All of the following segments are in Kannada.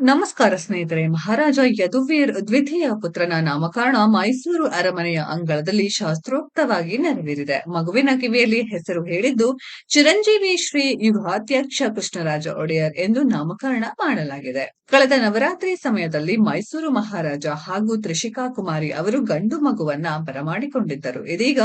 ನಮಸ್ಕಾರ ಸ್ನೇಹಿತರೆ, ಮಹಾರಾಜ ಯದುವೀರ್ ದ್ವಿತೀಯ ಪುತ್ರನ ನಾಮಕರಣ ಮೈಸೂರು ಅರಮನೆಯ ಅಂಗಳದಲ್ಲಿ ಶಾಸ್ತ್ರೋಕ್ತವಾಗಿ ನೆರವೇರಿದೆ. ಮಗುವಿನ ಕಿವಿಯಲ್ಲಿ ಹೆಸರು ಹೇಳಿದ್ದು, ಚಿರಂಜೀವಿ ಶ್ರೀ ಯುಗಾಧ್ಯಕ್ಷ ಕೃಷ್ಣರಾಜ ಒಡೆಯರ್ ಎಂದು ನಾಮಕರಣ ಮಾಡಲಾಗಿದೆ. ಕಳೆದ ನವರಾತ್ರಿ ಸಮಯದಲ್ಲಿ ಮೈಸೂರು ಮಹಾರಾಜ ಹಾಗೂ ತ್ರಿಷಿಕಾ ಕುಮಾರಿ ಅವರು ಗಂಡು ಮಗುವನ್ನ ಬರಮಾಡಿಕೊಂಡಿದ್ದರು. ಇದೀಗ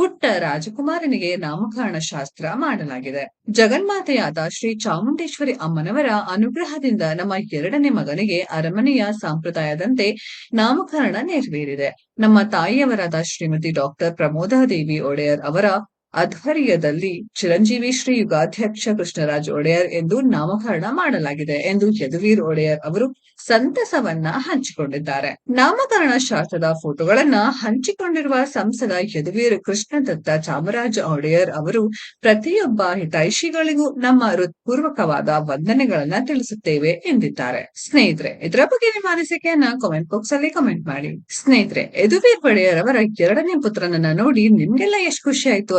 ಪುಟ್ಟ ರಾಜಕುಮಾರನಿಗೆ ನಾಮಕರಣ ಶಾಸ್ತ್ರ ಮಾಡಲಾಗಿದೆ. ಜಗನ್ಮಾತೆಯಾದ ಶ್ರೀ ಚಾಮುಂಡೇಶ್ವರಿ ಅಮ್ಮನವರ ಅನುಗ್ರಹದಿಂದ ನಮ್ಮ ಎರಡನೇ ಮಗನಿಗೆ ಅರಮನೆಯ ಸಂಪ್ರದಾಯದಂತೆ ನಾಮಕರಣ ನೆರವೇರಿದೆ. ನಮ್ಮ ತಾಯಿಯವರಾದ ಶ್ರೀಮತಿ ಡಾಕ್ಟರ್ ಪ್ರಮೋದಾದೇವಿ ಒಡೆಯರ್ ಅವರ ಆಧ್ವರ್ಯದಲ್ಲಿ ಚಿರಂಜೀವಿ ಶ್ರೀ ಯುಗಾಧ್ಯಕ್ಷ ಕೃಷ್ಣರಾಜ್ ಒಡೆಯರ್ ಎಂದು ನಾಮಕರಣ ಮಾಡಲಾಗಿದೆ ಎಂದು ಯದುವೀರ್ ಒಡೆಯರ್ ಅವರು ಸಂತಸವನ್ನ ಹಂಚಿಕೊಂಡಿದ್ದಾರೆ. ನಾಮಕರಣ ಶಾಸ್ತ್ರದ ಫೋಟೋಗಳನ್ನ ಹಂಚಿಕೊಂಡಿರುವ ಸಂಸದ ಯದುವೀರ್ ಕೃಷ್ಣದತ್ತ ಚಾಮರಾಜ ಒಡೆಯರ್ ಅವರು ಪ್ರತಿಯೊಬ್ಬ ಹಿತೈಷಿಗಳಿಗೂ ನಮ್ಮ ಹೃತ್ಪೂರ್ವಕವಾದ ವಂದನೆಗಳನ್ನ ತಿಳಿಸುತ್ತೇವೆ ಎಂದಿದ್ದಾರೆ. ಸ್ನೇಹಿತರೆ, ಇದರ ಬಗ್ಗೆ ನಿಮ್ಮ ಅನಿಸಿಕೆಯನ್ನ ಕಾಮೆಂಟ್ ಬಾಕ್ಸ್ ಅಲ್ಲಿ ಕಮೆಂಟ್ ಮಾಡಿ. ಸ್ನೇಹಿತರೆ, ಯದುವೀರ್ ಒಡೆಯರ್ ಅವರ ಎರಡನೇ ಪುತ್ರನನ್ನ ನೋಡಿ ನಿಮ್ಗೆಲ್ಲ ಎಷ್ಟು ಖುಷಿ ಆಯ್ತು